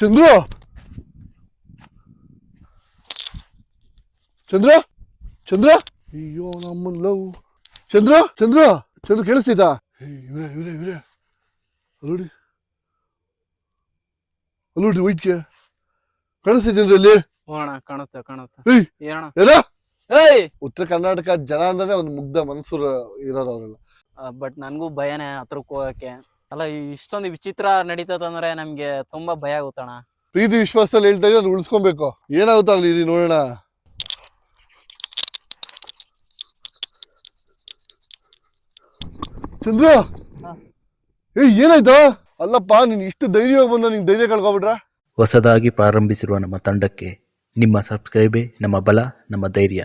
ಚಂದ್ರ? ಚಂದ್ರ? ಚಂದ್ರ? ಅಯ್ಯೋ ನಮ್ಮನ್ ಲವ್ ಚಂದ್ರ? ಚಂದ್ರ? ಚಂದ್ರ ಕೇಳಿಸ್ತಿದ್ದ? ಇವ್ರೆ ಇವ್ರೆ ಇವ್ರೆ. ಅಲ್ಲೋಡಿ. ಅಲ್ಲೋಡಿ ವೈಟ್ಗೆ ಕಾಣಿಸ್ತಿದ್ದೀನಿ ಅಲ್ಲಿ ಹೋಣ ಕಾಣುತ್ತೆ ಕಾಣುತ್ತೆ. ಏಯ್ ಏನ ಏಯ್! ಉತ್ತರ ಕರ್ನಾಟಕ ಜನ ಅಂದ್ರೆ ಒಂದು ಮುಗ್ಧ ಮನಸ್ಸು ಇರೋರು ಅವರೆಲ್ಲ. ಬಟ್ ನನಗೂ ಭಯನೇ ಹತ್ರಕ್ಕೆ ಹೋಗಕ್ಕೆ. ಅಲ್ಲ ಈ ಇಷ್ಟೊಂದು ವಿಚಿತ್ರ ನಡೀತದಂದ್ರೆ ನಮ್ಗೆ ತುಂಬಾ ಭಯ ಆಗುತ್ತಣ್ಣ. ಪ್ರೀತಿ ವಿಶ್ವಾಸದಲ್ಲಿ ಹೇಳ್ತಾ ಇದ್ರೆ ಅದು ಉಳಿಸ್ಕೊಬೇಕು. ಏನಾಗುತ್ತಾಗ್ಲಿ ಇಲ್ಲಿ ನೋಡೋಣ. ಚಂದ್ರ. ಏ ಏನಾಯ್ತಾ? ಅಲ್ಲಪ್ಪ ನೀನ್ ಇಷ್ಟು ಧೈರ್ಯವಾಗಿ ಬಂದ ನಿಂಗೆ ಧೈರ್ಯ ಕಳ್ಕೊಬಿಟ್ರ? ಹೊಸದಾಗಿ ಪ್ರಾರಂಭಿಸಿರುವ ನಮ್ಮ ತಂಡಕ್ಕೆ ನಿಮ್ಮ ಸಬ್ಸ್ಕ್ರೈಬೇ ನಮ್ಮ ಬಲ ನಮ್ಮ ಧೈರ್ಯ.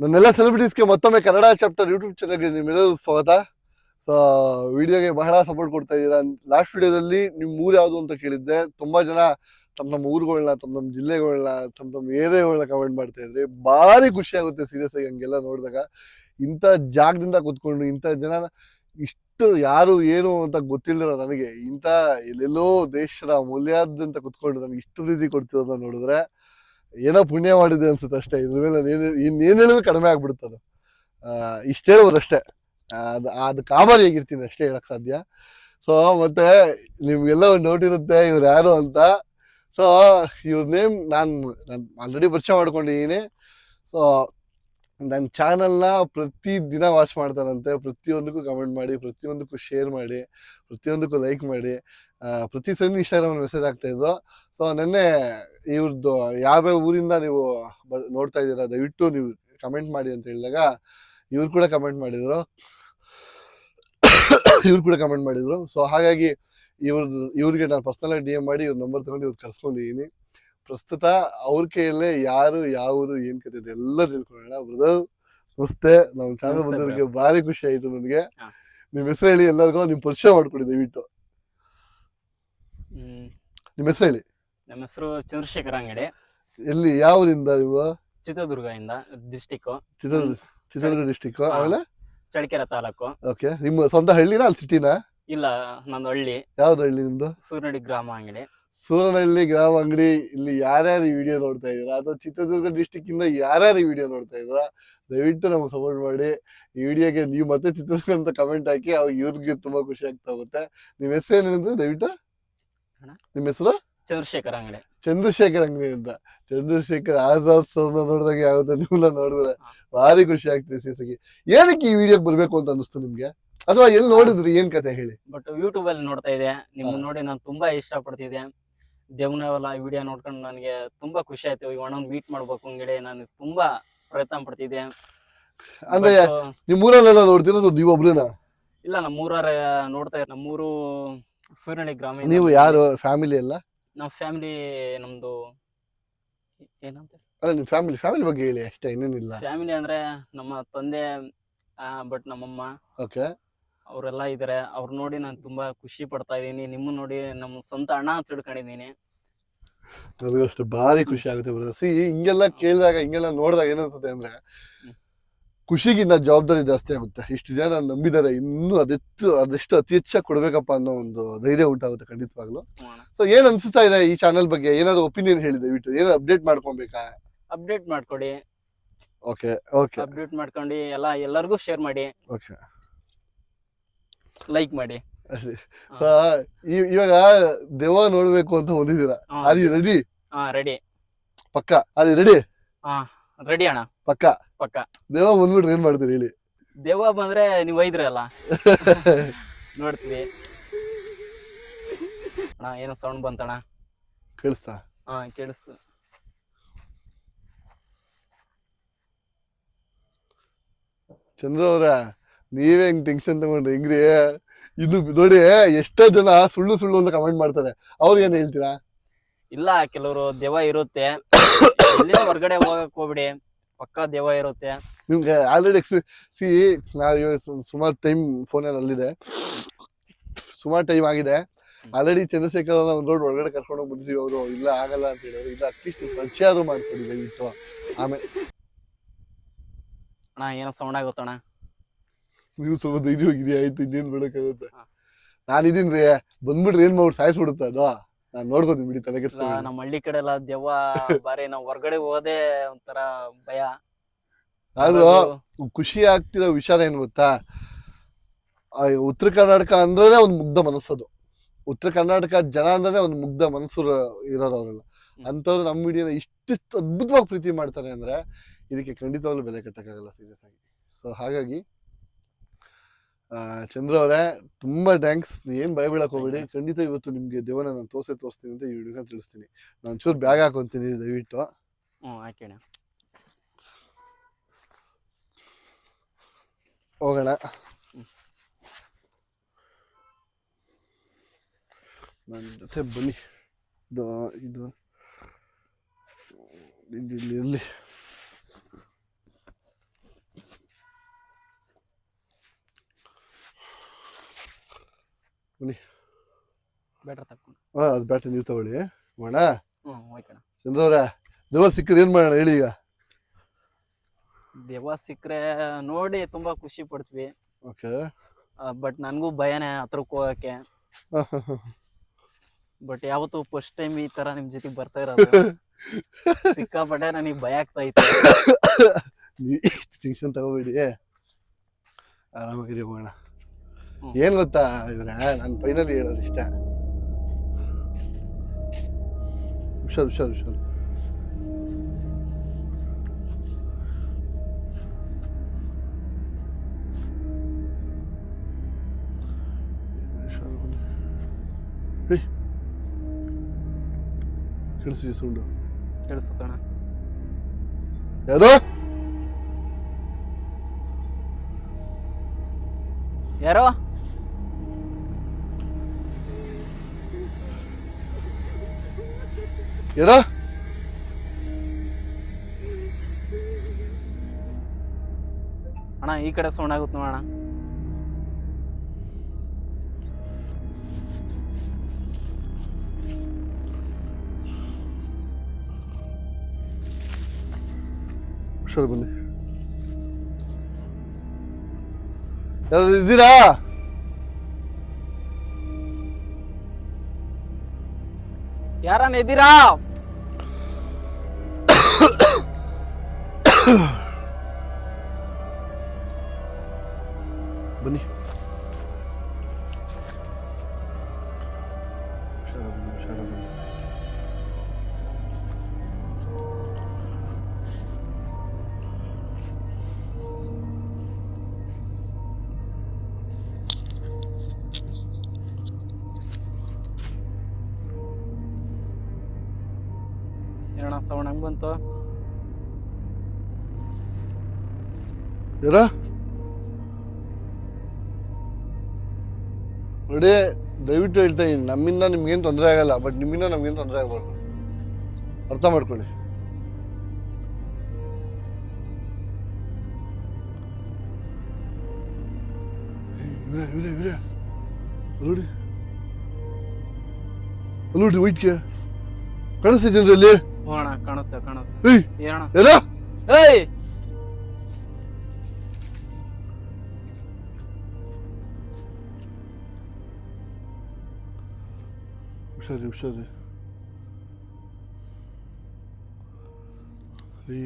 ನನ್ನೆಲ್ಲ ಸೆಲೆಬ್ರಿಟೀಸ್ಗೆ ಮತ್ತೊಮ್ಮೆ ಕನ್ನಡ ಚಾಪ್ಟರ್ ಯೂಟ್ಯೂಬ್ ಚಾನಲ್ಗೆ ನಿಮ್ಮೆಲ್ಲರೂ ಸ್ವಾಗತ. ಸೊ ವಿಡಿಯೋಗೆ ಬಹಳ ಸಪೋರ್ಟ್ ಕೊಡ್ತಾ ಇದ್ದೀರಾ. ಲಾಸ್ಟ್ ವಿಡಿಯೋದಲ್ಲಿ ನಿಮ್ಮ ಊರು ಯಾವುದು ಅಂತ ಕೇಳಿದ್ದೆ. ತುಂಬ ಜನ ತಮ್ಮ ನಮ್ಮ ಊರುಗಳನ್ನ ತಮ್ಮ ನಮ್ಮ ಜಿಲ್ಲೆಗಳನ್ನ ತಮ್ಮ ತಮ್ಮ ಏರಿಯಾಗಳನ್ನ ಕಮೆಂಟ್ ಮಾಡ್ತಾ ಇದ್ರಿ. ಭಾರಿ ಖುಷಿ ಆಗುತ್ತೆ ಸೀರಿಯಸ್ ಆಗಿ ಹಂಗೆಲ್ಲ ನೋಡಿದಾಗ. ಇಂಥ ಜಾಗದಿಂದ ಕೂತ್ಕೊಂಡು ಇಂಥ ಜನ ಇಷ್ಟು ಯಾರು, ಏನು ಅಂತ ಗೊತ್ತಿಲ್ಲದ ನನಗೆ ಇಂಥ ಎಲ್ಲೆಲ್ಲೋ ದೇಶದ ಅಂತ ಕೂತ್ಕೊಂಡು ನನಗೆ ಇಷ್ಟು ರೀತಿ ಕೊಡ್ತಿರೋದನ್ನ ನೋಡಿದ್ರೆ ಏನೋ ಪುಣ್ಯ ಮಾಡಿದೆ ಅನ್ಸುತ್ತೆ ಅಷ್ಟೇ. ಇದ್ರ ಮೇಲೆ ನಾನು ಏನು ಇನ್ನೇನು ಹೇಳಿದ್ರು ಕಡಿಮೆ ಆಗ್ಬಿಡುತ್ತೆ ಅದು. ಇಷ್ಟೇ ಹೇಳ್ಬೋದು ಅಷ್ಟೇ. ಅದು ಅದು ಕಾಮಾರಿ ಆಗಿರ್ತೀನಿ ಅಷ್ಟೇ ಹೇಳಕ್ ಸಾಧ್ಯ. ಸೊ ಮತ್ತೆ ನಿಮ್ಗೆಲ್ಲ ಒಂದು ಡೌಟ್ ಇರುತ್ತೆ, ಇವ್ರು ಯಾರು ಅಂತ. ಸೊ ಇವ್ರ ನೇಮ್ ನಾನು ನಾನು ಆಲ್ರೆಡಿ ಪರಿಚಯ ಮಾಡ್ಕೊಂಡಿದ್ದೀನಿ ಸೊ ನನ್ನ ಚಾನಲ್ನ ಪ್ರತಿ ದಿನ ವಾಚ್ ಮಾಡ್ತಾರಂತೆ ಪ್ರತಿಯೊಂದಕ್ಕೂ ಕಮೆಂಟ್ ಮಾಡಿ, ಪ್ರತಿಯೊಂದಕ್ಕೂ ಶೇರ್ ಮಾಡಿ, ಪ್ರತಿಯೊಂದಕ್ಕೂ ಲೈಕ್ ಮಾಡಿ. ಪ್ರತಿ ಸಲ ಇನ್ಸ್ಟಾಗ್ರಾಮ್ ಮೆಸೇಜ್ ಆಗ್ತಾ ಇದ್ರು. ಸೊ ನೆನ್ನೆ ಇವ್ರದ್ದು ಯಾವ್ಯಾವ ಊರಿಂದ ನೀವು ನೋಡ್ತಾ ಇದ್ದೀರಾ ದಯವಿಟ್ಟು ನೀವು ಕಮೆಂಟ್ ಮಾಡಿ ಅಂತ ಹೇಳಿದಾಗ ಇವ್ರು ಕೂಡ ಕಮೆಂಟ್ ಮಾಡಿದ್ರು. ಇವ್ರು ಕೂಡ ಕಮೆಂಟ್ ಮಾಡಿದ್ರು. ಸೊ ಹಾಗಾಗಿ ಇವ್ರದ್ದು ಇವ್ರಿಗೆ ನಾನು ಪರ್ಸನಲ್ ಡಿ ಎಂ ಮಾಡಿ ಇವ್ರ ನಂಬರ್ ತಗೊಂಡು ಇವ್ರು ಕರ್ಸ್ಕೊಂಡಿದ್ದೀನಿ ಪ್ರಸ್ತುತ ಅವ್ರ ಕೈಯಲ್ಲೇ ಯಾರು ಯಾವ ಊರು ಏನ್ ಕತೆ ಇದೆ ಎಲ್ಲ ತಿಳ್ಕೊಳ್ಳೋಣ. ಬ್ರದರ್ ನಮಸ್ತೆ. ನಮ್ಮ ಚಾನಲ್ ಬಂದವರಿಗೆ ಭಾರಿ ಖುಷಿ ಆಯ್ತು ನನಗೆ. ನಿಮ್ ಹೆಸರು ಹೇಳಿ ಎಲ್ಲರಿಗೂ ನಿಮ್ ಪರಿಚಯ ಮಾಡ್ಕೊಡಿ ದಯವಿಟ್ಟು. ಹ್ಮ್. ನಿಮ್ ಹೆಸರು ಹೇಳಿ? ನಮ್ಮ ಹೆಸರು ಚಂದ್ರಶೇಖರ್ ಅಂಗಡಿ. ಎಲ್ಲಿ ಯಾವ ಊರಿಂದ ನೀವು ಚಿತ್ರದುರ್ಗದಿಂದ ಡಿಸ್ಟಿಕ್ ಚಿತ್ರದುರ್ಗ ಚಿತ್ರದುರ್ಗ ಡಿಸ್ಟಿಕ್. ಆಮೇಲೆ? ಚಳ್ಳಕೆರೆ ತಾಲೂಕು. ಓಕೆ ನಿಮ್ಮ ಸ್ವಂತ ಹಳ್ಳಿನ ಅಲ್ಲಿ ಸಿಟಿನ? ಇಲ್ಲ ನಂದು ಹಳ್ಳಿ. ಯಾವ್ದು ಹಳ್ಳಿ ನಿಮ್ದು? ಸೂರ್ನಡಿ ಗ್ರಾಮ ಅಂಗಡಿ. ಸೂರನಹಳ್ಳಿ ಗ್ರಾಮ ಅಂಗಡಿ ಇಲ್ಲಿ ಯಾರ್ಯಾರು ಈ ವಿಡಿಯೋ ನೋಡ್ತಾ ಇದ್ದೀರಾ? ಅಥವಾ ಚಿತ್ರದುರ್ಗ ಡಿಸ್ಟಿಕ್ ಇಂದ ಯಾರ್ಯಾರು ಈ ವಿಡಿಯೋ ನೋಡ್ತಾ ಇದ್ದೀರಾ? ದಯವಿಟ್ಟು ನಮ್ಗೆ ಸಪೋರ್ಟ್ ಮಾಡಿ. ಈ ವಿಡಿಯೋಗೆ ನೀವು ಮತ್ತೆ ಚಿತ್ರದುರ್ಗ ಅಂತ ಕಮೆಂಟ್ ಹಾಕಿ ಅವಾಗ ಇವ್ರಿಗೆ ತುಂಬಾ ಖುಷಿ ಆಗ್ತಾ ಹೋಗುತ್ತೆ. ನಿಮ್ಮ ಹೆಸರು ದಯವಿಟ್ಟು? ನಿಮ್ಮ ಹೆಸರು? ಚಂದ್ರಶೇಖರ್ ಅಂಗಡಿ. ಚಂದ್ರಶೇಖರ್ ಅಂಗಡಿ ಅಂತ. ಚಂದ್ರಶೇಖರ್ ಆಜಾದ್ ಸರ್ನ ನೋಡಿದಾಗ ಯಾವ್ದು ನಿಮ್ಮನ್ನ ನೋಡಿದ್ರೆ ಭಾರಿ ಖುಷಿ ಆಗ್ತದೆ ಸೀಸಗಿ ಏನಕ್ಕೆ ಈ ವಿಡಿಯೋ ಬರ್ಬೇಕು ಅಂತ ಅನಿಸ್ತು ನಿಮ್ಗೆ? ಅಥವಾ ಎಲ್ಲಿ ನೋಡಿದ್ರಿ? ಏನ್ ಕತೆ ಹೇಳಿ? ಬಟ್ ಯೂಟ್ಯೂಬ್ ಅಲ್ಲಿ ನೋಡ್ತಾ ಇದೆ ನಿಮ್ ನೋಡಿ ನಾನು ತುಂಬಾ ಇಷ್ಟ ಇಷ್ಟಪಡ್ತಿದ್ದೆ. ದೇವನವೆಲ್ಲ ವಿಡಿಯೋ ನೋಡ್ಕೊಂಡು ನನಗೆ ತುಂಬಾ ಖುಷಿ ಆಯ್ತು. ಈ ಅಣ್ಣನ್ ಮೀಟ್ ಮಾಡ್ಬೇಕು ಅಂಗಡಿ ನಾನು ತುಂಬಾ ಪ್ರಯತ್ನ ಪಡ್ತಿದ್ದೆ. ಅಂದ್ರೆ ನಿಮ್ ಊರಲ್ಲೆಲ್ಲ ನೋಡ್ತೀರ ನೀವ್ ಒಬ್ರೇನ ಇಲ್ಲ ನಮ್ಮೂರ ನೋಡ್ತಾ ನಮ್ಮೂರು ಸೂರ್ಯನಹಳ್ಳಿ ಗ್ರಾಮ ನೀವು ಯಾರು ಫ್ಯಾಮಿಲಿ ಎಲ್ಲ? ನಮ್ಮ ಫ್ಯಾಮಿಲಿ ನಮ್ದು ಏನಂತ ಅಲ್ಲ ನಿಮ್ಮ ಫ್ಯಾಮಿಲಿ ಫ್ಯಾಮಿಲಿ ಬಗ್ಗೆ ಹೇಳಿ ಅಷ್ಟೇ ಇನ್ನೇನಿಲ್ಲ. ಫ್ಯಾಮಿಲಿ ಅಂದ್ರೆ ನಮ್ಮ ತಂದೆ ಬಟ್ ನಮ್ಮಮ್ಮ. ಓಕೆ. ಅವರೆಲ್ಲ ಇದಾರೆ. ಅವ್ರು ನೋಡಿ ನಾನು ತುಂಬಾ ಖುಷಿ ಪಡ್ತಾ ಇದೀನಿ ನಿಮ್ಮ ನೋಡಿ ನಮ್ಮ ಸ್ವಂತ ಅಣ್ಣ ಅಂತ ತಿಳ್ಕೊಂಡಿದೀನಿ ನನಗೂ ಅಷ್ಟು ಭಾರಿ ಖುಷಿ ಆಗುತ್ತೆ ಬ್ರದರ್ ಸಿ ಹಿಂಗೆಲ್ಲ ಕೇಳಿದಾಗ ಹಿಂಗೆಲ್ಲ ನೋಡಿದಾಗ ಏನನ್ಸುತ್ತೆ ಅಂದ್ರೆ ಖುಷಿಗಿಂತ ಜವಾಬ್ದಾರಿ ಜಾಸ್ತಿ ಆಗುತ್ತೆ. ಇಷ್ಟು ಜನ ನಂಬಿದ್ದಾರೆ ಇನ್ನೂ ಅದೆಷ್ಟು ಅದೆಷ್ಟು ಅತಿ ಹೆಚ್ಚಾಗಿ ಕೊಡ್ಬೇಕಪ್ಪ ಅನ್ನೋ ಒಂದು ಧೈರ್ಯ ಉಂಟಾಗುತ್ತೆ ಖಂಡಿತವಾಗ್ಲು. ಸೊ ಏನ್ ಅನ್ಸುತ್ತಾ ಇದೆ ಈ ಚಾನಲ್ ಬಗ್ಗೆ? ಏನಾದ್ರು ಒಪಿನಿಯನ್ ಹೇಳಿ ದಯವಿಟ್ಟು ಏನೋ ಅಪ್ಡೇಟ್ ಮಾಡ್ಕೊಬೇಕಾ? ಅಪ್ಡೇಟ್ ಮಾಡ್ಕೊಡಿ. ಓಕೆ ಓಕೆ ಅಪ್ಡೇಟ್ ಮಾಡ್ಕೊಂಡು ಎಲ್ಲ ಎಲ್ಲರಿಗೂ ಶೇರ್ ಮಾಡಿ. ಓಕೆ ಲೈಕ್ ಮಾಡಿ. ಇವಾಗ ದೆವ್ವ ನೋಡ್ಬೇಕು ಅಂತ ಹೊಂದಿದ್ದೀರಾ? ಯು ರೆಡಿ ಹಾ ರೆಡಿ ಪಕ್ಕ? ಅಲ್ಲಿ ರೆಡಿ ಹಾ ರೆಡಿ ಅಣ್ಣ. ಪಕ್ಕ? ಪಕ್ಕ. ದೇವ ಬಂದ್ಬಿಟ್ರೆ ಏನ್ ಮಾಡ್ತೀರಿ ಹೇಳಿ. ದೇವ ಬಂದ್ರೆ ನೀವು ಒಯ್ದ್ರಲ್ಲ ನೋಡ್ತೀವಿ. ಅಣ್ಣ ಏನೋ ಸೌಂಡ್ ಬಂತಣ್ಣ? ಕೇಳಿಸ್ತಾ? ಹಾ ಕೇಳಿಸ್ತು. ಚಂದ್ರ ಅವ್ರ ನೀವೇ ಹೆಂಗ್ ಟೆನ್ಷನ್ ತಗೊಂಡ್ರಿ ಹೆಂಗ್ರಿ? ಇದು ನೋಡಿ ಎಷ್ಟೋ ಜನ ಸುಳ್ಳು ಸುಳ್ಳು ಅಂತ ಕಮೆಂಟ್ ಮಾಡ್ತಾರೆ. ಅವ್ರಿಗೆ ಏನ್ ಹೇಳ್ತೀರಾ? ಇಲ್ಲ ಕೆಲವರು ದೆವ್ವ ಇರುತ್ತೆ. ಹೊರಗಡೆ ಹೋಗಕ್ ಹೋಗ್ಬಿಡಿ. ಪಕ್ಕ ದೇವ ಇರುತ್ತೆ. ನಿಮ್ಗೆ ಆಲ್ರೆಡಿ ಎಕ್ಸ್ಪೀರಿಯನ್ಸ್ ಸಿ ನಾವು ಸುಮಾರು ಟೈಮ್ ಫೋನಲ್ಲಿ ಅಲ್ಲಿದೆ. ಸುಮಾರು ಟೈಮ್ ಆಗಿದೆ. ಆಲ್ರೆಡಿ ಚಂದ್ರಶೇಖರ್ ಒಂದು ರೋಡ್ ಒಳಗಡೆ ಕರ್ಕೊಂಡು ಹೋಗಿ ಬಂದಿದ್ದೀವಿ ಅವರು ಇಲ್ಲ ಆಗಲ್ಲ ಅಂತ ಹೇಳಿದ್ರು. ಇಲ್ಲ ಅಟ್ಲೀಸ್ಟ್ ಪರಿಚಯ ಆದ್ರೂ ಮಾಡ್ಕೊಡಿ ದಯವಿಟ್ಟು. ಆಮೇಲೆ ಅಣ್ಣ ಏನೋ ಸೌಂಡ್ ಆಗುತ್ತಣ್ಣ ನೀವು ಸ್ವಲ್ಪ ಧೈರ್ಯವಾಗಿರಿ ಆಯ್ತು ಇನ್ನೇನ್ ಬಿಡಕ್ಕಾಗುತ್ತೆ ನಾನಿದ್ದೀನಿ ರೀ ಬಂದ್ಬಿಟ್ರೆ ಏನ್ ಮಾಡ್ಬಿಟ್ಟು ಸಾಯಿಸ್ಬಿಡುತ್ತೆ ಅದು. ನಾನು ನೋಡ್ಬೋದು ಬಿಡಿ ತಲೆ ಇಲ್ಲ, ನಮ್ಮ ಹಳ್ಳಿ ಕಡೆ ಎಲ್ಲ ದೆವ್ವ ಬಾರಿ ನಾವ್ ಹೊರಗಡೆ ಹೋದೆ ಒಂಥರ ಭಯ. ಆದ್ರೂ ಖುಷಿ ಆಗ್ತಿರೋ ವಿಚಾರ ಏನ್ ಗೊತ್ತಾ? ಆ, ಉತ್ತರ ಕರ್ನಾಟಕ ಅಂದ್ರೆ ಒಂದು ಮುಗ್ಧ ಮನಸ್ಸದು. ಉತ್ತರ ಕರ್ನಾಟಕ ಜನ ಅಂದ್ರೆ ಒಂದು ಮುಗ್ಧ ಮನಸ್ಸು ಇರೋರು ಅವರೆಲ್ಲ. ಅಂತವ್ರು ನಮ್ಮ ವಿಡಿಯೋನ ಇಷ್ಟು ಅದ್ಭುತವಾಗಿ ಪ್ರೀತಿ ಮಾಡ್ತಾರೆ ಅಂದ್ರೆ ಇದಕ್ಕೆ ಖಂಡಿತವಾಗ್ಲೂ ಬೆಲೆ ಕಟ್ಟಕ್ಕಾಗಲ್ಲ ಸೀರಿಯಸ್ ಆಗಿ. ಸೊ ಹಾಗಾಗಿ ಚಂದ್ರ ಅವರೇ ತುಂಬಾ ಥ್ಯಾಂಕ್ಸ್ ಏನು ಭಯ ಬೀಳಕ್ ಹೋಗ್ಬೇಡಿ. ಖಂಡಿತ ಇವತ್ತು ನಿಮಗೆ ದೇವನ ನಾನು ತೋರ್ಸೇ ತೋರಿಸ್ತೀನಿ ಅಂತ ಈ ವಿಡಿಯೋನ ತಿಳಿಸ್ತೀನಿ. ನಾನು ಚೂರು ಬ್ಯಾಗ್ ಹಾಕೊಂತೀನಿ ದಯವಿಟ್ಟು. ಹೋಗೋಣ. ನನ್ನ ಜೊತೆ ಬನ್ನಿ. ಇದು ಇದು. ಇದು ಬೆಟ್ರ್ ತಕೊಂಡು ಹಾಂ ಅದು ಬ್ಯಾಟ್ರಿ ನೀವು ತಗೊಳ್ಳಿ. ಮಾಡೋಣ? ಹ್ಮ್ ಓಕೆ ಅಣ್ಣ ಚಂದ್ರ ದೇವ ಸಿಕ್ಕರೆ ಏನು ಮಾಡೋಣ ಹೇಳಿ ಈಗ? ದೆವ್ವ ಸಿಕ್ಕರೆ ನೋಡಿ ತುಂಬಾ ಖುಷಿ ಪಡ್ತೀವಿ. ಓಕೆ. ಬಟ್ ನನಗೂ ಭಯನೇ ಹತ್ರಕ್ಕೆ ಹೋಗಕ್ಕೆ. ಬಟ್ ಯಾವತ್ತು ಫಸ್ಟ್ ಟೈಮ್ ಈ ತರ ನಿಮ್ ಜೊತೆಗೆ ಬರ್ತಾ ಇರೋದು. ಸಿಕ್ಕಾಪಟ್ಟೆ ನನಗೆ ಭಯ ಆಗ್ತಾ ಇತ್ತು. ಟೆನ್ಷನ್ ತಗೋಬೇಡಿ. ಆರಾಮಾಗಿರಿ ಹೋಗೋಣ. ಹ್ಮ್. ಏನ್ ಗೊತ್ತಾ ಇವ್ರೆ ನಾನು ಫೈನಲಿ ಹೇಳೋದು ಇಷ್ಟ ಹುಷಾರು ಹುಷಾರು ಹುಷಾರು ಹುಷಾರು ಬನ್ನಿ. ಏಯ್ ಕೇಳಿಸಿ ಸೌಂಡು ಕೇಳಿಸುತ್ತಣ್ಣ ಯಾರು ಯಾರೋ ಯಾರೋ ಅಣ್ಣ ಈ ಕಡೆ ಸೌಂಡ್ ಆಗುತ್ತೆ ಅಣ್ಣ ಹುಷಾರು ಬನ್ನಿ. ಯಾರು ಇದ್ದೀರಾ? ಯಾರನ್ನ ಇದ್ದೀರಾ? ಯಾರ ನೋಡಿ ದಯವಿಟ್ಟು ಹೇಳ್ತಾ ಇದ್ದೀನಿ ನಮ್ಮಿಂದ ನಿಮ್ಗೇನು ತೊಂದರೆ ಆಗಲ್ಲ ಬಟ್ ನಿಮ್ಮಿಂದ ನಮ್ಗೇನು ತೊಂದರೆ ಆಗಬಾರ್ದು. ಅರ್ಥ ಮಾಡ್ಕೊಳ್ಳಿ. ನೋಡಿ. ನೋಡಿ ವೈಟ್ಗೆ ಕಾಣಿಸ್ತಿದ್ದೀನಿ ಅಲ್ಲಿ ಕಾಣುತ್ತೆ ಕಾಣುತ್ತೆ. ಏಯ್ ಏಯ್! ಹುಷಾರಿ ಹುಷಾರಿ ರೀ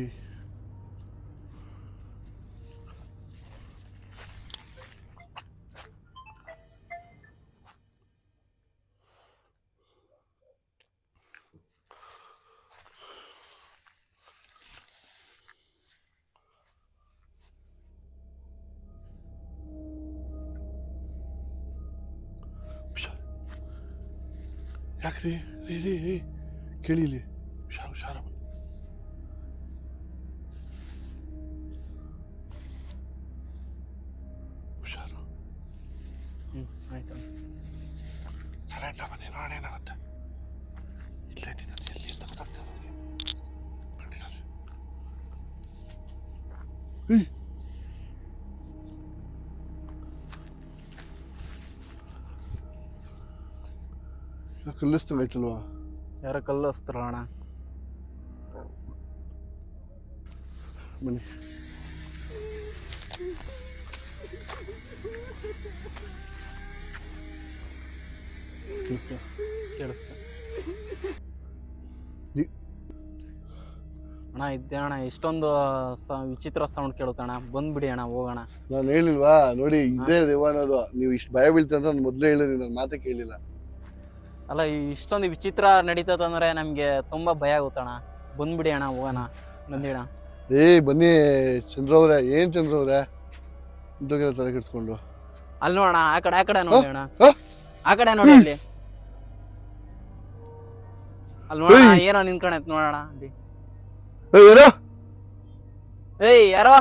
احكي لي. ليه مش عارف مش عارف مش عارف تعالى نلعب من هنا ولا هنا غدا اللي أنت اللي أنت قدرت إيه. لكن لست بعيد الواحد. ಯಾರ ಕಲ್ಲು ಅಣ್ಣ? ಬನ್ನಿ. ಕೇಳಿಸ್ತ? ಅಣ್ಣ, ಇದ್ದೆ ಅಣ್ಣ, ಎಷ್ಟೊಂದು ಸ ವಿಚಿತ್ರ ಸೌಂಡ್ ಕೇಳುತ್ತಣ್ಣ ಬಂದ್ಬಿಡಿ ಅಣ್ಣ, ಹೋಗೋಣ. ನಾನು ಹೇಳಿಲ್ವಾ? ನೋಡಿ, ಇದೇ ಅನ್ನೋದು ನೀವು ಇಷ್ಟು ಭಯ ಬೀಳ್ತೀರ ಅಂತ ಮೊದಲೇ ಹೇಳಿದ್ರಿ ನನ್ನ ಮಾತೇ ಕೇಳಿಲ್ಲ. ಅಲ್ಲ ಈ ಇಷ್ಟೊಂದು ವಿಚಿತ್ರ ನಡೀತದಂದ್ರೆ ನಮಗೆ ತುಂಬ ಭಯ ಆಗುತ್ತಣ್ಣ. ಬಂದ್ಬಿಡಿ ಅಣ್ಣ ಹೋಗೋಣ. ಬಂದಿಣ ಏ ಬನ್ನಿ ಚಂದ್ರ ಅವ್ರೆ ಏನ್ ಚಂದ್ರ ಅವ್ರೆ? ತಲೆ ಕೆಡ್ಸ್ಕೊಂಡು. ಅಲ್ಲಿ ನೋಡೋಣ ಆ ಕಡೆ ಆ ಕಡೆ ನೋಡಿ ಅಣ್ಣ? ಆ ಕಡೆ ನೋಡಿ ಅಲ್ಲಿ ಅಲ್ಲಿ ನೋಡೋಣ ಏನೋ ನಿಂತ್ಕೊಂಡೈತೆ ನೋಡೋಣ ಅಲ್ಲಿ. ಏ, ಏನೋ? ಏಯ್ ಯಾರೋ?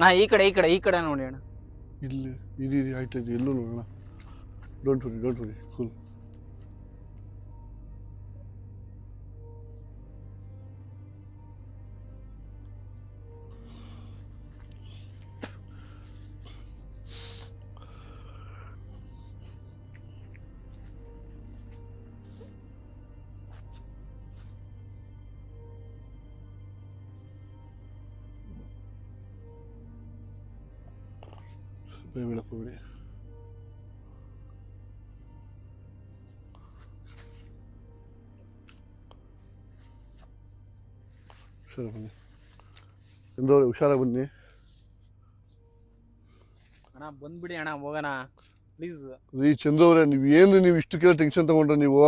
ಅಣ್ಣ, ಈ ಕಡೆ ಈ ಕಡೆ ಈ ಕಡೆ ನೋಡಿ ಅಣ್ಣ. ಇಲ್ಲಿ ಇದು ಆಯ್ತು ಎಲ್ಲೂ ನೋಡೋಣ. Don't worry don't worry cool ಭಯ ಬೀಳಕ್ಕೆ ಹೋಗ್ಬೇಡಿ ಹುಷಾರ ಬನ್ನಿ ಎಂದವ್ರೆ ಹುಷಾರಾಗಿ ಬನ್ನಿ ಅಣ್ಣ ಬಂದ್ಬಿಡಿ ಅಣ್ಣ ಹೋಗೋಣ. ಪ್ಲೀಸ್ ರೀ ಚಂದ್ರ ನೀವು ಏನು ನೀವು ಇಷ್ಟು ಇಷ್ಟಕ್ಕೆಲ್ಲ ಟೆನ್ಷನ್ ತಗೊಂಡ್ರೆ ನೀವು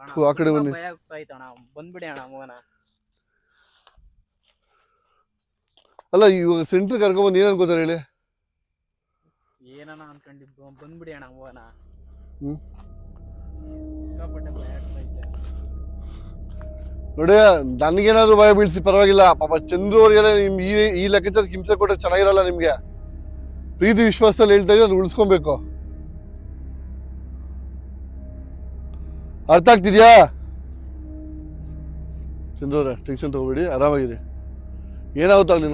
ಥು, ಆ ಕಡೆ ಬನ್ನಿ. ಭಯ ಅಣ್ಣ. ಬಂದ್ಬಿಡಿ ಅಣ್ಣ ಹೋಗೋಣ. ಅಲ್ಲ ಇವಾಗ ಸೆಂಟ್ರ್ ಕರ್ಕೊಂಬಂದು ಏನು ಅನ್ಕೋತಾರೆ ಹೇಳಿ? ಏನನ ಅನ್ಕೊಂಡಿದ್ದು? ಬಂದ್ಬಿಡಿ ಅಣ್ಣ ಹೋಗೋಣ. ಸಿಕ್ಕಾಪಟ್ಟೆ ಭಯ ಆಗ್ತಾ ನೋಡಿ ನನಗೇನಾದ್ರು ಭಯ ಬೀಳ್ಸಿ ಪರವಾಗಿಲ್ಲ. ಪಾಪ ಚಂದ್ರು ಅವ್ರಿಗೆಲ್ಲ ನಿಮ್ ಈ ಈ ಲೆಕ್ಕಾಚಾರ ಹಿಂಸೆ ಕೊಟ್ಟರೆ ಚೆನ್ನಾಗಿರಲ್ಲ ನಿಮ್ಗೆ. ಪ್ರೀತಿ ವಿಶ್ವಾಸದಲ್ಲಿ ಹೇಳ್ತಾ ಇದ್ರೆ ಅದು ಉಳಿಸ್ಕೊಬೇಕು. ಅರ್ಥ ಆಗ್ತಿದ್ಯಾ? ಚಂದ್ರು ಅವ್ರೆ ಟೆನ್ಷನ್ ತಗೋಬೇಡಿ ಆರಾಮಾಗಿರಿ. ಏನಾಗುತ್ತಾಗ್ಲಿ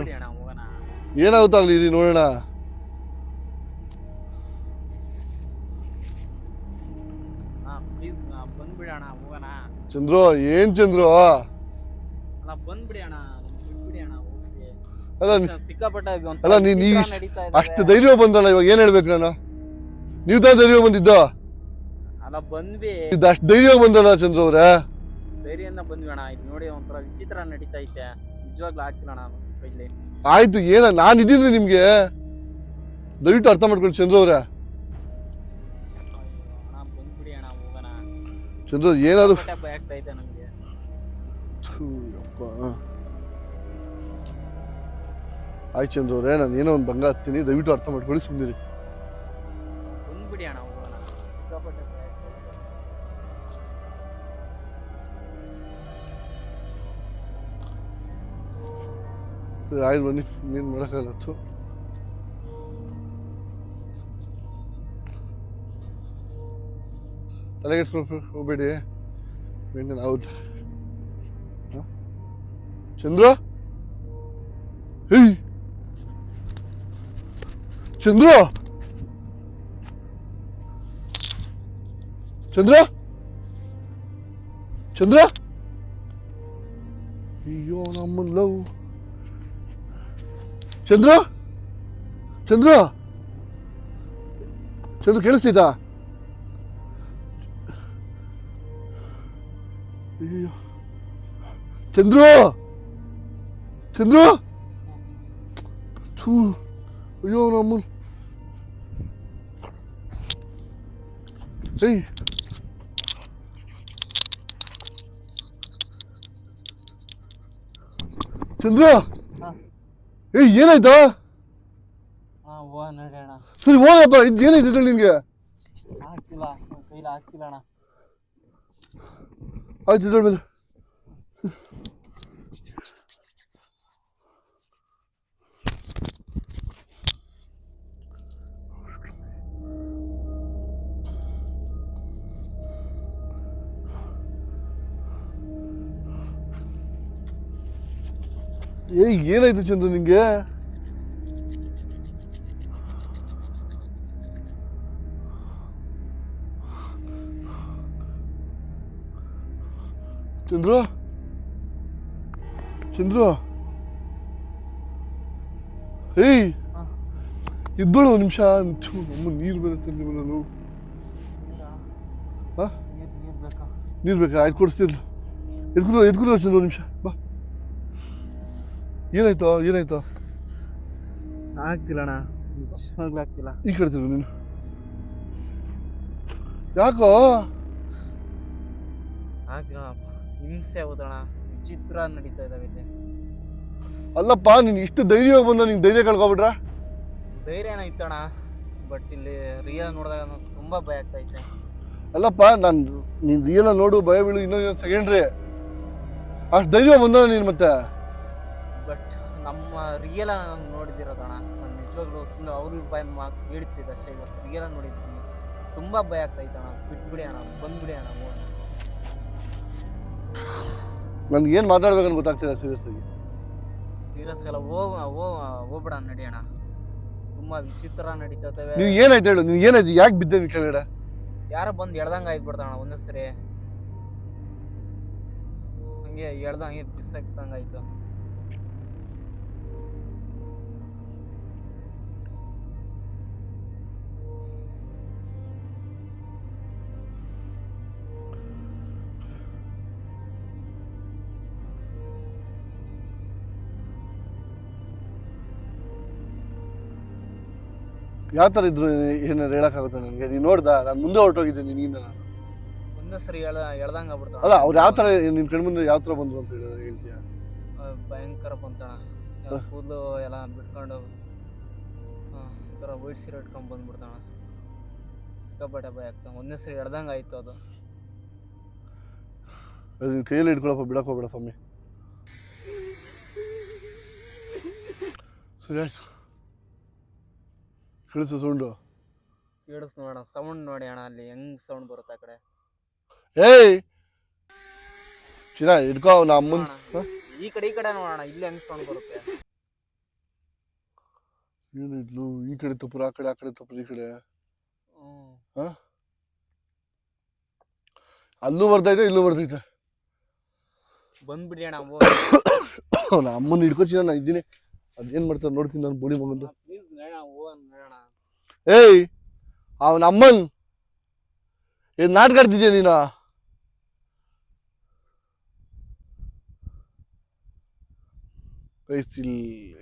ಏನಾಗುತ್ತಾಗ್ಲಿ ಇರಿ ನೋಡೋಣ? ಚಂದ್ರು ಏನ್ ಚಂದ್ರು? ಅಲ್ಲ ಬಂದ್ಬಿಡಿ ಅಣ್ಣ ಬಿಟ್ಬಿಡಿ ಅಣ್ಣ ಹೋಗ್ಲಿ ಅಲ್ಲ ನೀ- ಸಿಕ್ಕಾಪಟ್ಟೆ ಒಂಥರ ಅಲ್ಲ, ಇಷ್ಟ್- ನಡೀತಾ ಇದೆ. ಅಷ್ಟು ಧೈರ್ಯ ಬಂದಲ್ಲ ಇವಾಗ ಏನ್ ಹೇಳ್ಬೇಕು ನಾನು? ನೀವು ತಾನೇ ಧೈರ್ಯ ಬಂದಿದ್ದ? ಅಲ್ಲ ಬಂದ್ವಿ. ಇದು ಅಷ್ಟು ಧೈರ್ಯ ಬಂದಲ್ಲ ಚಂದ್ರು ಅವ್ರೆ? ಧೈರ್ಯದಿಂದ ಬಂದ್ವಿ ಅಣ್ಣ ಇದು ನೋಡಿ ಒಂಥರ ವಿಚಿತ್ರ ನಡೀತಾ ಐತೆ. ನಿಜವಾಗ್ಲೂ ಆಗ್ತಿಲ್ಲ ಅಣ್ಣ ಕೈಲಿ ಆಯ್ತು ಏನ ನಾನು ಇದ್ದೀನಿ ನಿಮ್ಗೆ. ದಯವಿಟ್ಟು ಅರ್ಥ ಮಾಡ್ಕೊಳ್ಳಿ ಚಂದ್ರು ಅವ್ರೆ. ಚಂದ್ರ ಏನಾದ್ರು ಆಗ್ತಾ ನಮ್ಗೆ. ಆಯ್ತು ಚಂದ್ರ ಅವ್ರೆ ನಾನು ಏನೋ ಒಂದು ಭಂಗ ಹತ್ತೀನಿ ದಯವಿಟ್ಟು ಅರ್ಥ ಮಾಡ್ಕೊಳ್ಳಿ ಸುಮ್ಮನಿರಿ ಅಣ್ಣ ಐತೆ. ಆಯ್ತು ಬನ್ನಿ ನೀನು ಮಾಡೋಕ್ಕಾಗಲ್ಲ ತಲೆಗೆಡ್ಸ್ಕೊಂಡು ಹೋಗ್ಬೇಡಿ ಬೇಡ ಹೌದು? ಚಂದ್ರ? ಹೇಯ್ ಚಂದ್ರ? ಚಂದ್ರ? ಚಂದ್ರ? ಅಯ್ಯೋ, ನಮ್ಮ ಲವ್. ಚಂದ್ರ? ಚಂದ್ರ? ಚಂದ್ರ ಕೇಳಿಸ್ತಿದ್ದ? ಚಂದ್ರು ಚಂದ್ರು ಥೂ ಅಯ್ಯೋ ನಮ್ಮ ಏಯ್ ಚಂದ್ರ ಹಾ. ಏಯ್ ಏನಾಯ್ತಾ ಹಾ ಹೋಗೋಣ ನಡಿ ಅಣ್ಣ ಸರಿ ಹೋಗಪ್ಪ ಇದು ಏನಾಯ್ತು ಇದ್ರಲ್ಲಿ ನಿನ್ಗೆ ಆಗ್ತಿಲ್ಲ ನನ್ ಕೈಲಿ ಆಗ್ತಿಲ್ಲ ಅಣ್ಣ ಆಯ್ತು ಇದ್ರಲ್ಲಿ ಮೇಲೆ ಏ ಏನಾಯ್ತು ಚಂದ್ರ ನಿಂಗೆ? ಚಂದ್ರ? ಚಂದ್ರ? ಏಯ್ ಇದ್ದೋಳು ಒಂದು ನಿಮಿಷ ನಮ್ಮ ನೀರು ಬರುತ್ತೆ ಹಾ? ನೀರು ಬೇಕಾ? ಆಯ್ತು ಕೊಡಿಸ್ತಿರ್ಲು ಎದ್ಕುದು ಎದ್ಕುದು ಚಂದ್ರ ಒಂದು ನಿಮಿಷ ಬಾ. ಏನಾಯ್ತು? ಏನಾಯ್ತು? ಆಗ್ತಿಲ್ಲ ಅಣ್ಣ ನಿಜವಾಗ್ಲೂ ಆಗ್ತಿಲ್ಲ. ಈ ಕಡೆ ತಿರ್ಗು ನೀನು. ಯಾಕೋ? ಆಗ್ತಿಲ್ಲ ಹಿಂಸೆ ಆಗುತ್ತಣ್ಣ ವಿಚಿತ್ರ ನಡೀತಾ ಇದಾವೆ ಇಲ್ಲಿ. ಅಲ್ಲಪ್ಪ ನೀನು ಇಷ್ಟು ಧೈರ್ಯವಾಗಿ ಬಂದ ನಿಂಗೆ ಧೈರ್ಯ ಕಳ್ಕೊಬಿಟ್ರ? ಧೈರ್ಯ ಇತ್ತಣ್ಣ. ಬಟ್ ಇಲ್ಲಿ ರಿಯಲ್ ನೋಡಿದಾಗ ನಂಗೆ ತುಂಬಾ ಭಯ ಆಗ್ತಾ ಅಲ್ಲಪ್ಪ ನಾನು ನೀನು ರಿಯಲ್ ನೋಡು ಭಯ ಬೀಳು ಇನ್ನೊಂದು ಸೆಕೆಂಡ್ರಿ ಅಷ್ಟು ಧೈರ್ಯ ಬಂದ ನೀನು ಮತ್ತೆ? ಬಟ್ ನಮ್ಮ ರಿಯಲ್ ನಾನು ನೋಡಿದಿರೋದಣ ನಾನು ನಿಜವಾಗ್ಲೂ ಸುಮ್ಮನೆ ಅವ್ರ ಭಯ ಮಾತು ಹೇಳ್ತಿದ್ದೆ ಅಷ್ಟೇ ಇವತ್ತು ರಿಯಲ್ ನೋಡಿದ್ದೀನಿ. ತುಂಬ ಭಯ ಆಗ್ತಾಯಿತ್ತು ಅಣ್ಣ. ಬಿಟ್ಬಿಡಿ ಅಣ್ಣ ಬಂದ್ಬಿಡಿ ಅಣ್ಣ ನನ್ಗೆ ಏನು ಮಾತಾಡ್ಬೇಕಂತ ಗೊತ್ತಾಗ್ತಿಲ್ಲ ಸೀರಿಯಸ್ ಆಗಿ ಸೀರಿಯಸ್ ಎಲ್ಲ ಹೋಗ ಹೋಗ್ ಹೋಗ್ಬಿಡ ನಡಿ ಅಣ್ಣ. ತುಂಬಾ ವಿಚಿತ್ರ ನಡೀತಾವೆ ನೀವು ಏನಾಯ್ತು ಹೇಳು ನೀವು ಏನಾಯ್ತು ಯಾಕೆ ಬಿದ್ದೆ ಕೇಳಿಡ ಕೆಳಗಡೆ ಯಾರೋ ಬಂದು ಎಳ್ದಂಗೆ ಆಗ್ಬಿಡ್ತಾಣ ಒಂದೇ ಸರಿ. ಹಂಗೆ ಎಳ್ದಂಗೆ ಬಿಸಾಕ್ದಂಗೆ ಆಯ್ತು. ಯಾವ ಥರ ಇದ್ರು ಏನಾರು ಹೇಳೋಕ್ಕಾಗುತ್ತೆ ನನಗೆ? ನೀನು ನೋಡ್ದ? ನಾನು ಮುಂದೆ ಹೊರಟೋಗಿದ್ದೆ ನಿನಗಿಂತ ನಾನು. ಒಂದೇ ಸರಿ ಹೇಳ ಎಳ್ದಂಗೆ ಆಗ್ಬಿಡ್ತಾಣ ಅಲ್ಲ ಅವ್ರು ಯಾವ ಥರ ನಿನ್ನ ಕಣ್ಮುಂದೆ ಯಾವ ಥರ ಬಂದ್ರು ಅಂತ ಹೇಳಿ ಹೇಳ್ತೀಯ? ಭಯಂಕರ ಬಂತಣ ಕೂದಲು ಎಲ್ಲ ಬಿಟ್ಕೊಂಡು ಒಂಥರ ವೈಟ್ ಸೀರೆ ಇಟ್ಕೊಂಡು ಬಂದ್ಬಿಡ್ತಾಣ ಸಿಕ್ಕಾಪಟ್ಟೆ ಭಯ ಆಗ್ತಾನೆ ಒಂದೇ ಸರಿ ಎಳ್ದಂಗೆ ಆಯಿತು ಅದು. ಅದು ಕೈಯಲ್ಲಿ ಇಟ್ಕೊಳಪ್ಪ ಬಿಡಕ್ಕೆ ಹೋಗ್ಬೇಡ ಸ್ವಾಮಿ. ಸರಿ ಆಯ್ತು. ಕಳಿಸು ಸೌಂಡು. ಕೇಳಿಸ್ ನೋಡೋಣ ಸೌಂಡ್ ನೋಡಿ ಅಣ್ಣ ಅಲ್ಲಿ ಹೆಂಗ್ ಸೌಂಡ್ ಬರುತ್ತೆ ಆ ಕಡೆ. ಏಯ್! ಚಿನ್ನ ಇಟ್ಕೋ ನಾ ಅಮ್ಮನ ನೋಡೋಣ. ಈ ಕಡೆ ಈ ಕಡೆ ನೋಡೋಣ ಇಲ್ಲಿ ಹೆಂಗ್ ಸೌಂಡ್ ಬರುತ್ತೆ. ಏನಿದ್ಲು ಈ ಕಡೆ ತಪ್ಪರು ಆ ಕಡೆ ಆ ಕಡೆ ತಪ್ಪರು ಈ ಕಡೆ. ಹ್ಮ್. ಅಲ್ಲೂ ಬರ್ತೈತೆ ಇಲ್ಲೂ ಬರ್ತೈತೆ ಬಂದ್ಬಿಡಿ ಅಣ್ಣ ನಾ ಅಮ್ಮನ ಹಿಡ್ಕೊಚಿನ ನಾ ಇದ್ದೀನಿ. ಅದೇನ್ ಮಾಡ್ತಾರೆ ನೋಡ್ತೀನಿ ನಾನು ಬೋಡಿ ಮಗಂದು. ಪ್ಲೀಸ್ ಅಣ್ಣ ಹೋಗೋಣ ಏಯ್ ಅವನ ಅಮ್ಮನ್ ಏನ್ ನಾಟಕ ಆಡ್ತಿದ್ಯಾ ನೀನು? ಗೈಸ್ ಇಲ್ಲಿ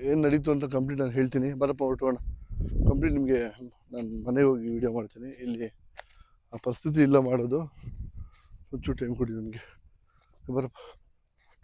ಏನು ನಡೀತು ಅಂತ ಕಂಪ್ಲೀಟ್ ನಾನು ಹೇಳ್ತೀನಿ. ಬರಪ್ಪ ಹೊರಟೋಣ ಕಂಪ್ಲೀಟ್ ನಿಮಗೆ ನಾನು ಮನೆಗೆ ಹೋಗಿ ವಿಡಿಯೋ ಮಾಡ್ತೀನಿ. ಇಲ್ಲಿ ಆ ಪರಿಸ್ಥಿತಿ ಇಲ್ಲ ಮಾಡೋದು. ಒಂಚೂರು ಟೈಮ್ ಕೊಡಿ ನನಗೆ. ಬರಪ್ಪ.